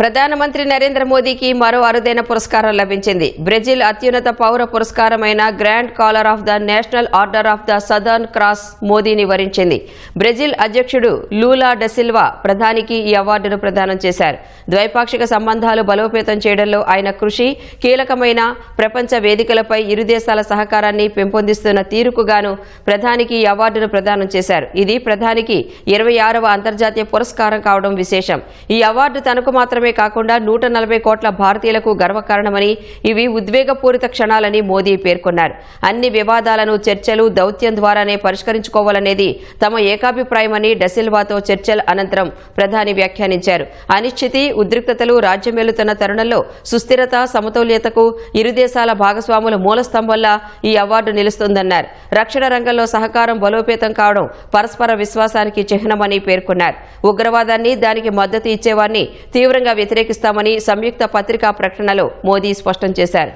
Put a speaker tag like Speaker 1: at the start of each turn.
Speaker 1: ప్రధానమంత్రి నరేంద్ర మోదీకి మరో అరుదైన పురస్కారం లభించింది. బ్రెజిల్ అత్యున్నత పౌర పురస్కారమైన grand collar of the national order of the southern cross మోదీని వరించింది. బ్రెజిల్ అధ్యక్షుడు లూలా డెసిల్వా ప్రధానికి ఈ అవార్డును ప్రదానం చేశారు. ద్వైపాక్షిక సంబంధాలు బలోపేతం చేయడంలో ఆయన కృషి కీలకమైన ప్రపంచ వేదికలపై ఇరు దేశాల సహకారాన్ని పెంపొందిస్తున్న తీరుకుగాను ప్రధానికి ఈ అవార్డును ప్రదానం చేశారు. ఇది ప్రధానికి ఇరవై ఆరవ అంతర్జాతీయ పురస్కారం కావడం విశేషం. ఈ అవార్డు తనకు మాత్రమే కాకుండా నూట నలభై కోట్ల భారతీయులకు గర్వకారణమని ఇవి ఉద్వేగపూరిత క్షణాలని మోదీ పేర్కొన్నారు. అన్ని వివాదాలను చర్చలు దౌత్యం ద్వారానే పరిష్కరించుకోవాలనేది తమ ఏకాభిప్రాయమని డెసిల్వాతో చర్చల అనంతరం ప్రధాని వ్యాఖ్యానించారు. అనిశ్చితి ఉద్రిక్తతలు రాజ్యమేలుతున్న తరుణంలో సుస్థిరత సమతౌల్యతకు ఇరు దేశాల భాగస్వాముల మూలస్తంభంలా ఈ అవార్డు నిలుస్తుందన్నారు. రక్షణ రంగంలో సహకారం బలోపేతం కావడం పరస్పర విశ్వాసానికి చిహ్నమని పేర్కొన్నారు. ఉగ్రవాదాన్ని దానికి మద్దతు ఇచ్చేవారిని తీవ్రంగా వ్యతిరేకిస్తామని సంయుక్త పత్రికా ప్రకటనలో మోదీ స్పష్టం చేశారు.